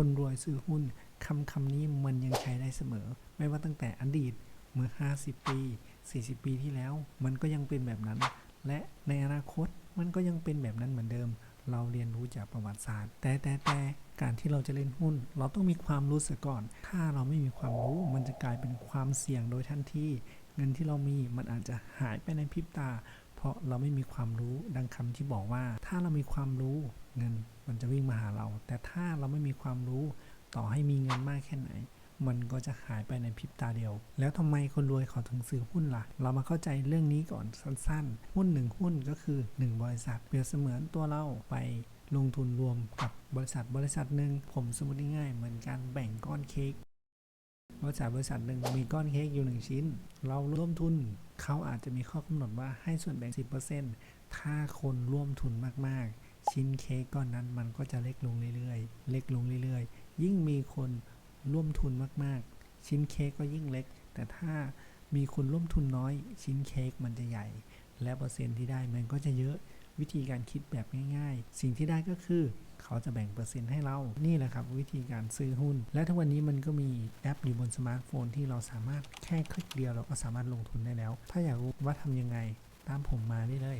คนรวยซื้อหุ้นคำคำนี้มันยังใช้ได้เสมอ ไม่ว่าตั้งแต่อดีตเมื่อ 50 ปี 40 ปีที่แล้ว มันก็ยังเป็นแบบนั้น และในอนาคตมันก็ยังเป็นแบบนั้นเหมือนเดิม เราเรียนรู้จากประวัติศาสตร์ แต่แต่แต่การที่เราจะเล่นหุ้น เราต้องมีความรู้เสียก่อน ถ้าเราไม่มีความรู้มันจะกลายเป็นความเสี่ยงโดยทันทีเงินที่เรามีมันอาจจะหายไปในพริบตา เพราะเราไม่มีความรู้ดังคำที่บอกว่า ถ้าเรามีความรู้เงินมันจะวิ่งมาหาเรา แต่ถ้าเราไม่มีความรู้ต่อให้มีเงินมากแค่ไหน มันก็จะหายไปในพริบตาเดียว แล้วทำไมคนรวยเขาถึงซื้อหุ้นล่ะ เรามาเข้าใจเรื่องนี้ก่อนสั้นๆ หุ้นหนึ่งหุ้นก็คือ 1 บริษัทเปรียบเสมือนตัวเราไปลงทุนรวมกับบริษัทบริษัทหนึ่งผมสมมติง่ายๆเหมือนการแบ่งก้อนเค้ก บริษัทบริษัทหนึ่งมีก้อนเค้กอยู่หนึ่งชิ้น เราร่วมทุนเขาอาจจะมีข้อกำหนดว่าให้ส่วนแบ่ง 10%ถ้าคนร่วมทุนมากๆ ชิ้นเค้กก้อนนั้นมันก็จะเล็กลงเรื่อยๆ เล็กลงเรื่อยๆ ยิ่งมีคนร่วมทุนมากๆ ชิ้นเค้กก็ยิ่งเล็ก แต่ถ้ามีคนร่วมทุนน้อย ชิ้นเค้กมันจะใหญ่ และเปอร์เซ็นต์ที่ได้มันก็จะเยอะ วิธีการคิดแบบง่าย ๆ สิ่งที่ได้ก็คือเขาจะแบ่งเปอร์เซ็นต์ให้เรา นี่แหละครับ วิธีการซื้อหุ้น และทุกวันนี้มันก็มีแอปอยู่บนสมาร์ทโฟนที่เราสามารถแค่คลิกเดียวเราก็สามารถลงทุนได้แล้ว ถ้าอยากรู้ว่าทำยังไง ตามผมมาได้เลย